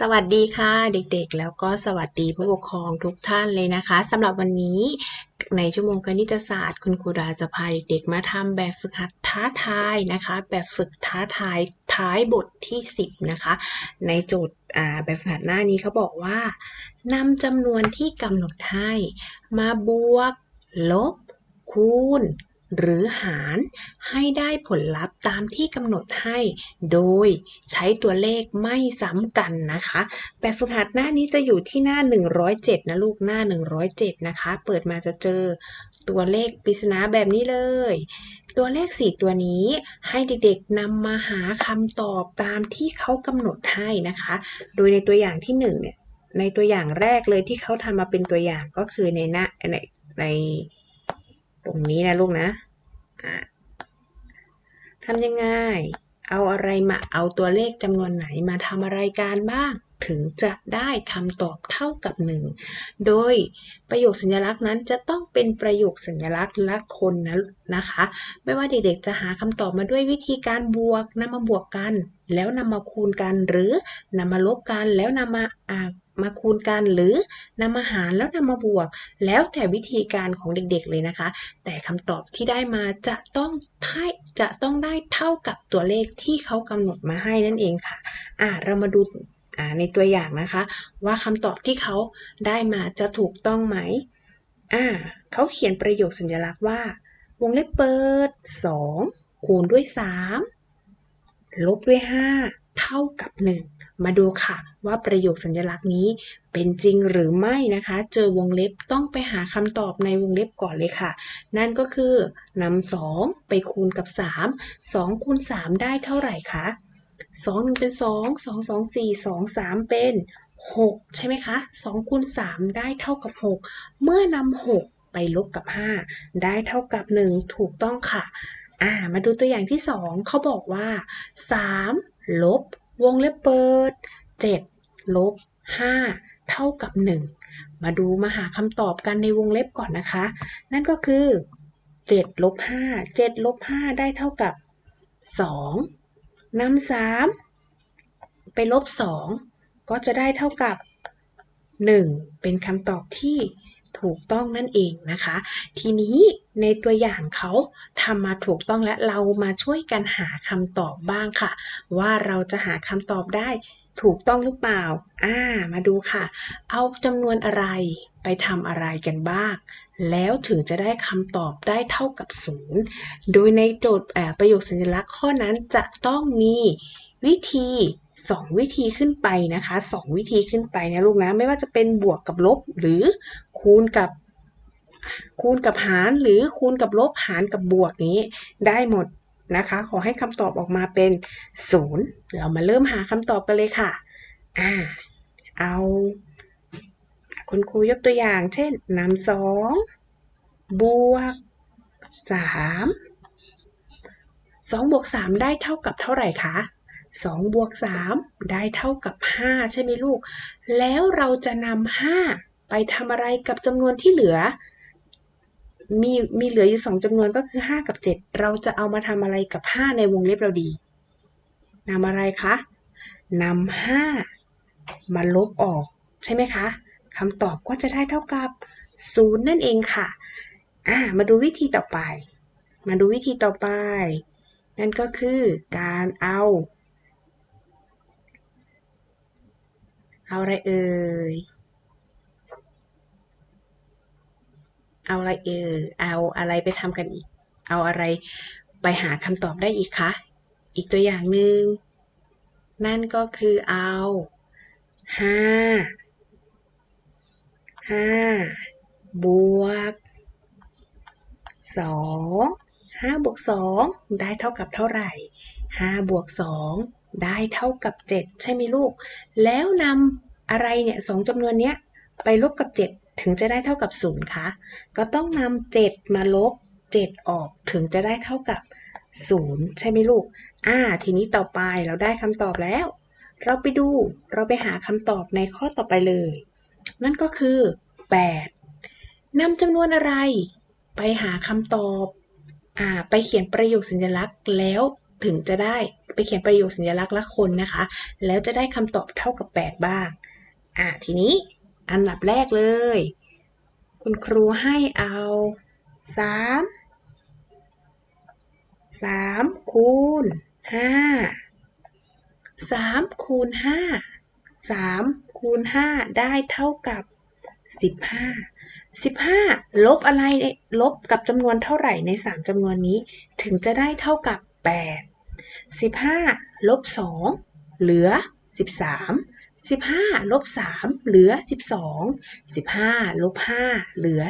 สวัสดีค่ะเด็กๆ แล้วก็สวัสดีผู้ปกครองทุกท่านเลยนะคะสำหรับวันนี้ในชั่วโมงคณิตศาสตร์ คุณครูดาจะพาเด็กๆมาทำแบบฝึกหัดท้าทายนะคะ แบบฝึกท้าทายท้ายบทที่ 10 นะคะ ในโจทย์แบบฝึกหัดหน้านี้เขาบอกว่านำจำนวนที่กำหนดให้ มาบวก ลบ คูณ หรือหารให้ได้ผลลัพธ์ตามที่กำหนดให้ โดยใช้ตัวเลขไม่ซ้ำกันนะคะ แบบฝึกหัดหน้านี้จะอยู่ที่หน้า 107 นะลูกหน้า 107 นะคะ เปิดมาจะเจอตัวเลขปริศนาแบบนี้เลย ตัวเลข 4 ตัวนี้ให้เด็กๆนำมาหาคำตอบตามที่เขากำหนดให้นะคะ โดยในตัวอย่างที่1เนี่ยในตัวอย่างแรกเลยที่เขาทำมาเป็นตัวอย่างก็คือในหน้าในใน ตรงนี้นะลูกนะทำยังไง เอาอะไรมา เอาตัวเลขจำนวนไหนมาทำอะไรการบ้าง ถึงจะได้คำตอบเท่ากับ 1 โดยประโยคสัญลักษณ์นั้นจะต้องเป็นประโยคสัญลักษณ์ละคนนะนะคะ ไม่ว่าเด็กๆจะหาคำตอบมาด้วยวิธีการบวกนำมาบวกกัน แล้วนำมาคูณกันหรือนำมาลบกันแล้วนำมาอามาคูณกันหรือนำมาหารแล้วนำมาบวก แล้วแต่วิธีการของเด็กๆเลยนะคะ แต่คำตอบที่ได้มาจะต้องให้จะต้องได้เท่ากับตัวเลขที่เขากำหนดมาให้นั่นเองค่ะ อ่าเรามาดู ในตัวอย่างนะคะ ว่าคำตอบที่เขาได้มาจะถูกต้องไหมอ่าเขาเขียนประโยคสัญลักษณ์ว่า วงเล็บเปิด 2 คูณด้วย 3 ลบด้วย 5 เท่ากับ 1 มาดูค่ะว่าประโยคสัญลักษณ์นี้เป็นจริงหรือไม่นะคะ เจอวงเล็บต้องไปหาคำตอบในวงเล็บก่อนเลยค่ะ นั่นก็คือนำ2ไปคูณกับ 3 2คูณ3ได้เท่าไหร่คะ 2 1เป็น2 2 2 4 2 3เป็น6ใช่ไหมคะ2คูณ3ได้เท่ากับ6เมื่อนำ6ไปลบกับ5ได้เท่ากับ1ถูกต้องค่ะอ่ามาดูตัวอย่างที่2เขาบอกว่า3ลบวงเล็บเปิด7ลบ5เท่ากับ1มาดูมาหาคำตอบกันในวงเล็บก่อนนะคะ นั่นก็คือ7ลบ5 7ลบ5ได้เท่ากับ2 นำ3ไปลบ2ก็จะได้เท่ากับ 1 เป็นคำตอบที่ถูกต้องนั่นเองนะคะ ทีนี้ในตัวอย่างเขาทำมาถูกต้องและเรามาช่วยกันหาคำตอบบ้างค่ะ ว่าเราจะหาคำตอบได้ถูกต้องหรือเปล่า อ่า มาดูค่ะ เอาจำนวนอะไรไปทำอะไรกันบ้าง แล้วถึงจะได้คำตอบได้เท่ากับศูนย์โดยในโจทย์ประโยคสัญลักษณ์ข้อนั้นจะต้องมีวิธี2วิธีขึ้นไปนะคะ2วิธีขึ้นไปนะลูกนะ ไม่ว่าจะเป็นบวกกับลบหรือคูณกับคูณกับหารหรือคูณกับลบหารกับบวกนี้ได้หมดนะคะ ขอให้คำตอบออกมาเป็น0เรามาเริ่มหาคำตอบกันเลยค่ะ อ่า เอา คุณครูยกตัวอย่าง เช่นนำสองบวกสามสองบวกสามได้เท่ากับเท่าไหร่คะสองบวกสามได้เท่ากับห้าใช่ไหมลูก แล้วเราจะนำห้าไปทำอะไรกับจำนวนที่เหลือ มีมีเหลืออยู่สองจำนวนก็คือ5กับ7เราจะเอามาทำอะไรกับ5ในวงเล็บเราดีนำอะไรคะนำ5มาลบออกใช่ไหมคะ คำตอบก็จะได้เท่ากับ0นั่นเองค่ะอ่ามาดูวิธีต่อไป มาดูวิธีต่อไป นั่นก็คือการเอา เอาอะไรเอ่ย เอาอะไรเออเอาอะไรไปทำกันอีก เอาอะไรไปหาคำตอบได้อีกคะ อีกตัวอย่างหนึ่งนั่นก็คือเอาห้า ห้าบวกสองห้าบวกสองได้เท่ากับเท่าไหร่ห้าบวกสองได้เท่ากับเจ็ดใช่ไหมลูก แล้วนำอะไรเนี่ยสองจำนวนเนี้ยไปลบกับเจ็ดถึงจะได้เท่ากับ0คะ ก็ต้องนำ7มาลบ7ออกถึงจะได้เท่ากับ0ใช่ไหมลูก อ่า ทีนี้ต่อไปเราได้คำตอบแล้ว เราไปดูเราไปหาคำตอบในข้อต่อไปเลย นั่นก็คือ 8นำจำนวนอะไร ไปหาคำตอบ อ่า ไปเขียนประโยคสัญลักษณ์แล้วถึงจะได้ไปเขียนประโยคสัญลักษณ์ละคนนะคะ แล้วจะได้คำตอบเท่ากับ 8 บ้าง อะทีนี้อันดับแรกเลย คุณครูให้เอา 3 3คูณ5 3คูณ5 3คูณ5ได้เท่ากับ 15 15 ลบอะไรลบกับจำนวนเท่าไหร่ใน 3จำนวนนี้ ถึงจะได้เท่ากับ 8 15 ลบ 2 เหลือ 13 15ลบ3เหลือ 12 15ลบ5เหลือ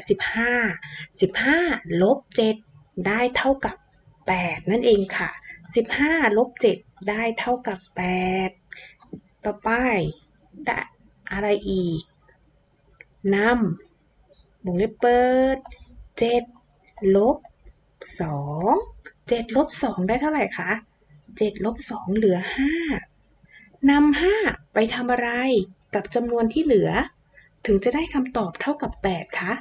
15 15ลบ7ได้เท่ากับ 8 นั่นเองค่ะ 15ลบ7ได้เท่ากับ 8 ต่อไป ได้อะไรอีกนำวงเล็บเปิด7ลบ2 7ลบ2ได้เท่าไหร่คะ7ลบ2เหลือ5นำ5ไปทำอะไรกับจำนวนที่เหลือ ถึงจะได้คำตอบเท่ากับ8คะ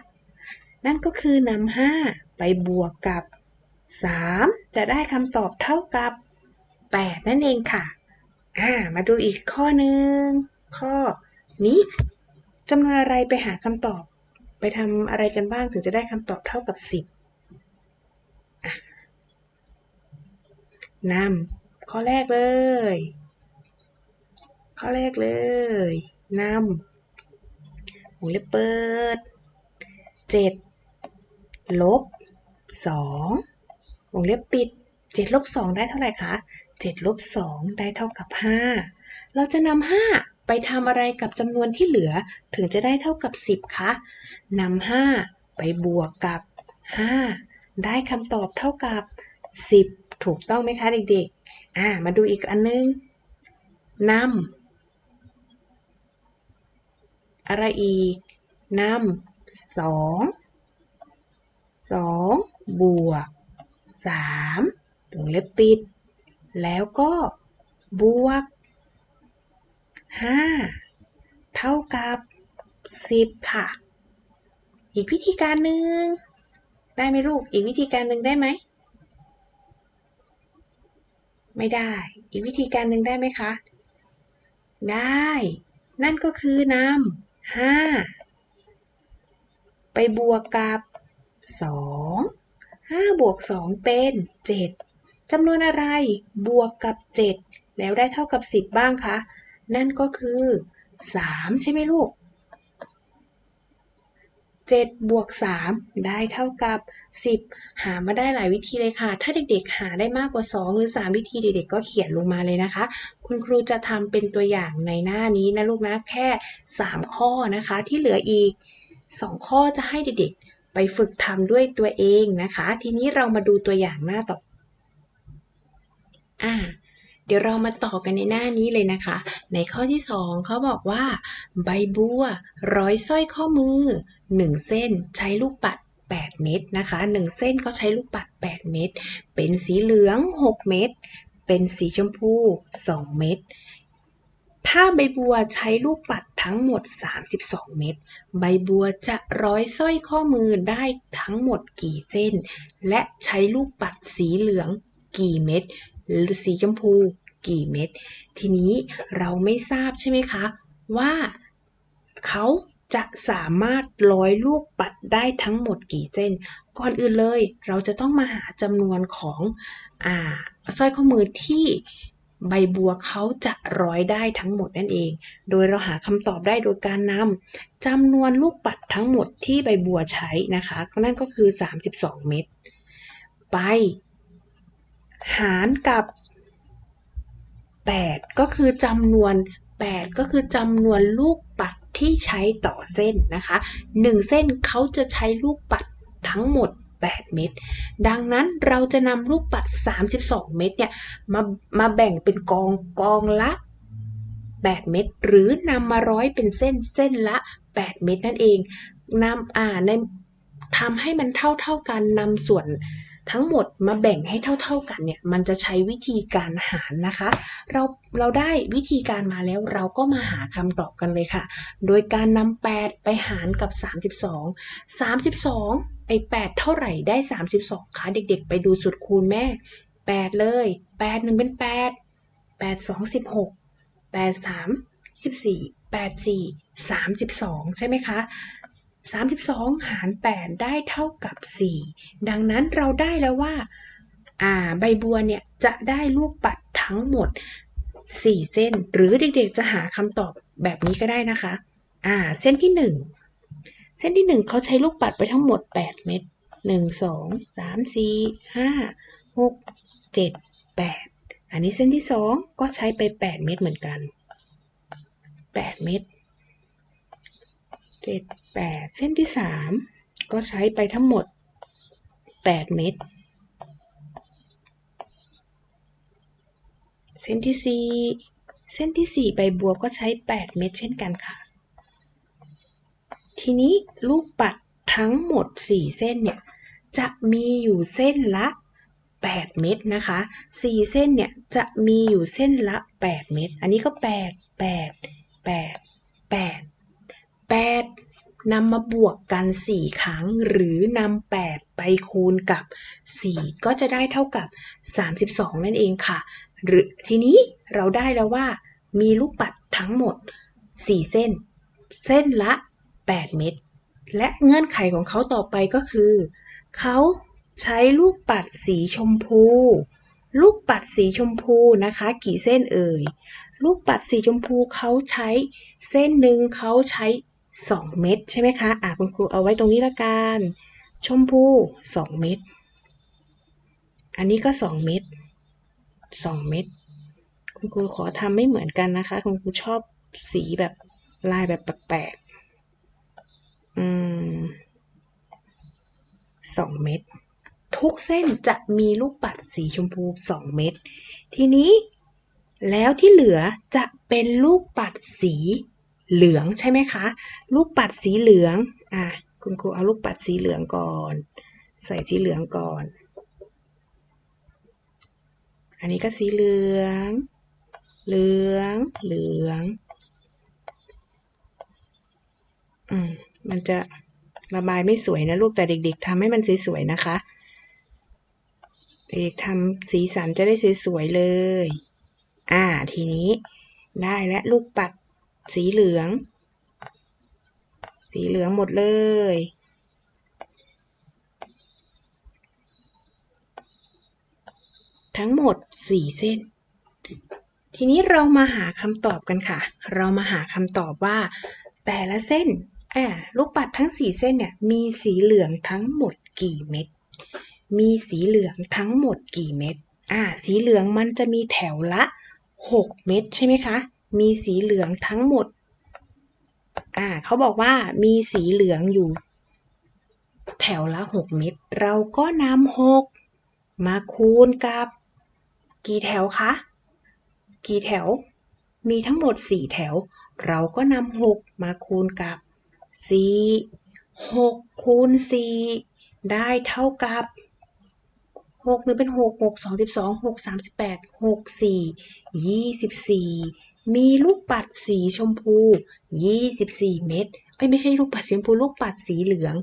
นั่นก็คือนำ5ไปบวกกับ3จะได้คำตอบเท่ากับ8นั่นเองค่ะอ่ามาดูอีกข้อหนึ่ง ข้อนี้จำนวนอะไรไปหาคำตอบ ไปทำอะไรกันบ้างถึงจะได้คำตอบเท่ากับ 10นำข้อแรกเลย ข้อแรกเลยนำวงเล็บเปิด 7 ลบ 2 วงเล็บปิด 7 ลบ 2 ได้เท่าไหร่คะ 7 ลบ 2 ได้เท่ากับ 5 เราจะนำ5 ไปทำอะไรกับจำนวนที่เหลือถึงจะได้เท่ากับ 10 คะนำ5ไปบวกกับ 5 ได้คำตอบเท่ากับ 10 ถูกต้องไหมคะเด็กๆ อ่า มาดูอีกอันนึงนำอะไรอีกนำสองสองบวกสามวงเล็บปิด แล้วก็บวก ห้าเท่ากับสิบค่ะ อีกวิธีการหนึ่งได้ไหมลูก อีกวิธีการหนึ่งได้ไหม ไม่ได้ อีกวิธีการหนึ่งได้ไหมคะ ได้ นั่นก็คือนำห้าไปบวกกับสองห้าบวกสองเป็นเจ็ดจำนวนอะไรบวกกับเจ็ดแล้วได้เท่ากับสิบบ้างคะ นั่นก็คือสามใช่ไหมลูก7บวก3ได้เท่ากับ10หามาได้หลายวิธีเลยค่ะ ถ้าเด็กๆ หาได้มากกว่า2หรือ3วิธีเด็กๆ ก็เขียนลงมาเลยนะคะ คุณครูจะทำเป็นตัวอย่างในหน้านี้นะลูกนะแค่3ข้อนะคะ ที่เหลืออีก2ข้อจะให้เด็กๆ ไปฝึกทำด้วยตัวเองนะคะ ทีนี้เรามาดูตัวอย่างหน้าต่ออ่า เดี๋ยวเรามาต่อกันในหน้านี้เลยนะคะ ในข้อที่ 2เขาบอกว่า ใบบัว ร้อยสร้อยข้อมือ 1 เส้นใช้ลูกปัด 8 เม็ดนะคะ 1 เส้นก็ใช้ลูกปัด 8 เม็ดเป็นสีเหลือง 6 เม็ดเป็นสีชมพู 2 เม็ดถ้าใบบัวใช้ลูกปัดทั้งหมด 32 เม็ด ใบบัวจะร้อยสร้อยข้อมือได้ทั้งหมดกี่เส้น และใช้ลูกปัดสีเหลืองกี่เม็ด หรือสีชมพูกี่เม็ด ทีนี้เราไม่ทราบใช่ไหมคะ ว่าเขาจะสามารถร้อยลูกปัดได้ทั้งหมดกี่เส้น ก่อนอื่นเลย เราจะต้องมาหาจำนวนของอ่าสร้อยข้อมือที่ใบบัวเขาจะร้อยได้ทั้งหมดนั่นเอง โดยเราหาคำตอบได้โดยการนำจำนวนลูกปัดทั้งหมดที่ใบบัวใช้นะคะนั่นก็คือ 32 เม็ดไป หารกับ 8 ก็คือจำนวน 8 ก็คือจำนวนลูกปัดที่ใช้ต่อเส้นนะคะ 1 เส้นเขาจะใช้ลูกปัดทั้งหมด 8 เม็ด ดังนั้นเราจะนำลูกปัด 32 เม็ดเนี่ยมามาแบ่งเป็นกองกองละ 8 เม็ด หรือนำมาร้อยเป็นเส้นเส้นละ 8 เม็ดนั่นเองนำอ่าในทำให้มันเท่าเท่ากันนำส่วน ทั้งหมดมาแบ่งให้เท่า ๆกันเนี่ยมันจะใช้วิธีการหารนะคะ เราเราได้วิธีการมาแล้วเราก็มาหาคำตอบกันเลยค่ะ โดยการนำ8ไปหารกับ 32 32ไอ้8เท่าไหร่ได้ 32คะเด็กๆ ไปดูสูตรคูณแม่ 8 เลย 8 1 เป็น 8 8 2 16 8 3 14 8 4 32 ใช่ไหมคะ 32 หาร 8 ได้เท่ากับ 4 ดังนั้นเราได้แล้วว่าอ่าใบบัวเนี่ยจะได้ลูกปัดทั้งหมด 4 เส้น หรือเด็กๆจะหาคำตอบแบบนี้ก็ได้นะคะอ่าเส้นที่ 1 เส้นที่ 1เขาใช้ลูกปัดไปทั้งหมด 8 เม็ด1 2 3 4 5 6 7 8 อันนี้เส้นที่ 2 ก็ใช้ไป 8 เม็ดเหมือนกัน 8 เม็ด 7 8เส้นที่3ก็ใช้ไปทั้งหมด8เม็ด เส้นที่4เส้นที่4ใบบัวก็ใช้8เม็ดเช่นกันค่ะ ทีนี้ลูกปัดทั้งหมด4เส้นเนี่ยจะมีอยู่เส้นละ8 เม็ดนะคะ 4 เส้นเนี่ยจะมีอยู่เส้นละ 8 เม็ด อันนี้ก็ 8 8 8 8 8นำมาบวกกัน 4 ครั้ง หรือนำ8ไปคูณกับ 4 ก็จะได้เท่ากับ 32 นั่นเองค่ะ หรือทีนี้เราได้แล้วว่า มีลูกปัดทั้งหมด 4 เส้น เส้นละ 8 เม็ดและเงื่อนไขของเขาต่อไปก็คือ เขาใช้ลูกปัดสีชมพู ลูกปัดสีชมพูนะคะ กี่เส้นเอ่ย ลูกปัดสีชมพูเขาใช้เส้นหนึ่งเขาใช้ 2 เม็ดใช่ไหมคะอะคุณครูเอาไว้ตรงนี้ละกัน ชมพู 2 เม็ด อันนี้ก็ 2 เม็ด 2 เม็ด คุณครูขอทำไม่เหมือนกันนะคะ คุณครูชอบสีแบบลายแบบแปลกๆอืม2เม็ด ทุกเส้นจะมีลูกปัดสีชมพู2เม็ด ทีนี้แล้วที่เหลือจะเป็นลูกปัดสี เหลืองใช่ไหมคะ ลูกปัดสีเหลือง อะ คุณครูเอาลูกปัดสีเหลืองก่อน ใส่สีเหลืองก่อน อันนี้ก็สีเหลือง เหลือง เหลือง อืม มันจะระบายไม่สวยนะลูกแต่เด็ก ๆทำให้มันสวยๆนะคะ เด็กทำสีสันจะได้สวยๆเลย อ่า ทีนี้ได้และลูกปัด สีเหลือง สีเหลืองหมดเลย ทั้งหมด4เส้น ทีนี้เรามาหาคำตอบกันค่ะ เรามาหาคำตอบว่า แต่ละเส้นอ่าลูกปัดทั้ง4เส้นเนี่ยมีสีเหลืองทั้งหมดกี่เม็ด มีสีเหลืองทั้งหมดกี่เม็ด อ่า สีเหลืองมันจะมีแถวละ 6 เม็ดใช่ไหมคะ มีสีเหลืองทั้งหมด อ่าเขาบอกว่ามีสีเหลืองอยู่ แถวละ 6 เม็ด เราก็นำ6มาคูณกับ กี่แถวคะ กี่แถว มีทั้งหมด 4 แถว เราก็นำ6มาคูณกับ 4 6คูณ4ได้เท่ากับ6หนึ่งเป็น6 6 2 12 6 38 6 4 24มี มีลูกปัดสีชมพู 24 เม็ดไม่ไม่ใช่ลูกปัดสีชมพูลูกปัดสีเหลือง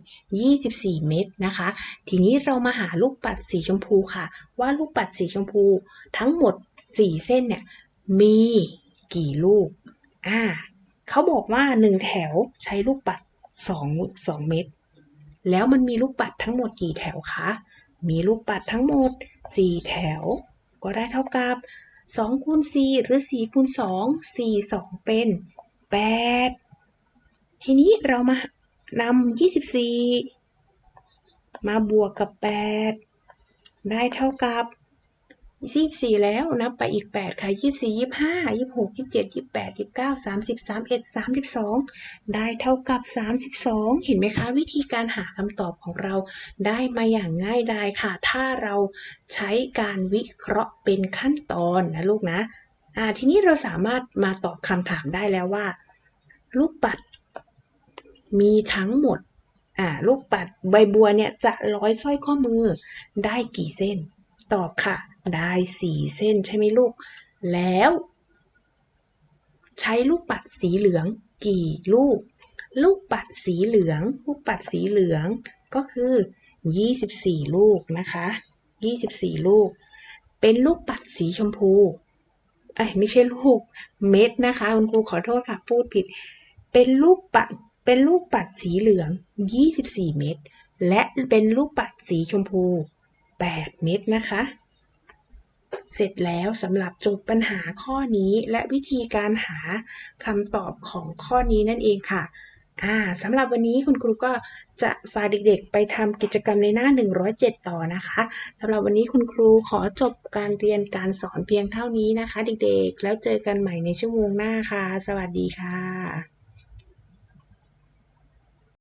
24 เม็ดนะคะ ทีนี้เรามาหาลูกปัดสีชมพูค่ะ ว่าลูกปัดสีชมพูทั้งหมด 4 เส้นเนี่ยมีกี่ลูก อ่าเขาบอกว่า 1 แถวใช้ลูกปัด2 2เม็ด แล้วมันมีลูกปัดทั้งหมดกี่แถวคะ มีลูกปัดทั้งหมด 4 แถว ก็ได้เท่ากับ 2คูณ4หรือ4คูณ2 4 2 เป็น 8 ทีนี้เรามานำ24 มาบวกกับ 8 ได้เท่ากับ 24แล้วนับไปอีก8ค่ะ24 25 26 27 28 29 30 31 32ได้เท่ากับ32เห็นไหมคะ วิธีการหาคำตอบของเราได้มาอย่างง่ายดายค่ะ ถ้าเราใช้การวิเคราะห์เป็นขั้นตอนนะลูกนะอ่าทีนี้เราสามารถมาตอบคำถามได้แล้วว่า ลูกปัดมีทั้งหมดอ่าลูกปัดใบบัวเนี่ยจะร้อยสร้อยข้อมือได้กี่เส้น ตอบค่ะ ได้สี่เส้นใช่ไหมลูก แล้ว ใช้ลูกปัดสีเหลืองกี่ลูก ลูกปัดสีเหลือง ลูกปัดสีเหลืองก็คือ24ลูกนะคะ24ลูก เป็นลูกปัดสีชมพูเอ้ยไม่ใช่ลูกเม็ดนะคะคุณครูขอโทษค่ะพูดผิด เป็นลูกปัดเป็นลูกปัดสีเหลือง 24 เม็ดและเป็นลูกปัดสีชมพู 8 เม็ดนะคะ เสร็จแล้วสำหรับโจทย์ปัญหาข้อนี้และวิธีการหาคำตอบของข้อนี้นั่นเองค่ะอ่าสำหรับวันนี้คุณครูก็จะฝากเด็กๆ ไปทำกิจกรรมในหน้า 107 ต่อนะคะสำหรับวันนี้คุณครูขอจบการเรียนการสอนเพียงเท่านี้นะคะ เด็กๆ แล้วเจอกันใหม่ในชั่วโมงหน้าค่ะ สวัสดีค่ะ